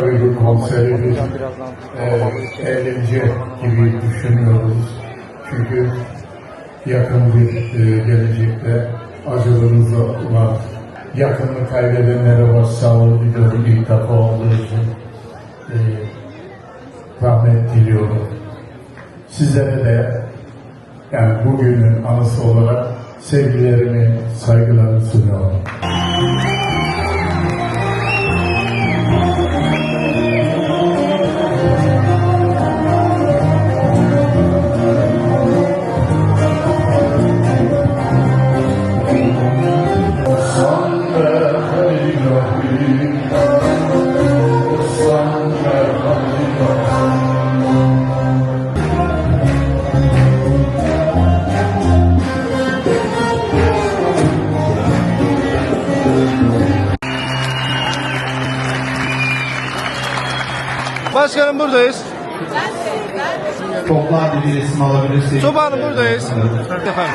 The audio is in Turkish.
Öyle konseri biz e, eğlence gibi düşünüyoruz. Çünkü yakın bir e, gelecekte acılarımız var. Yakını kaybedenlere başsağlığı diliyorum ilk defa olduğu için. E, rahmet diliyorum. Sizlere de yani bugünün anısı olarak sevgilerimi, saygılarımı sunuyorum. Başkanım buradayız. Toplar bir resim alabilirsiniz. Tuba Hanım buradayız. Efendim.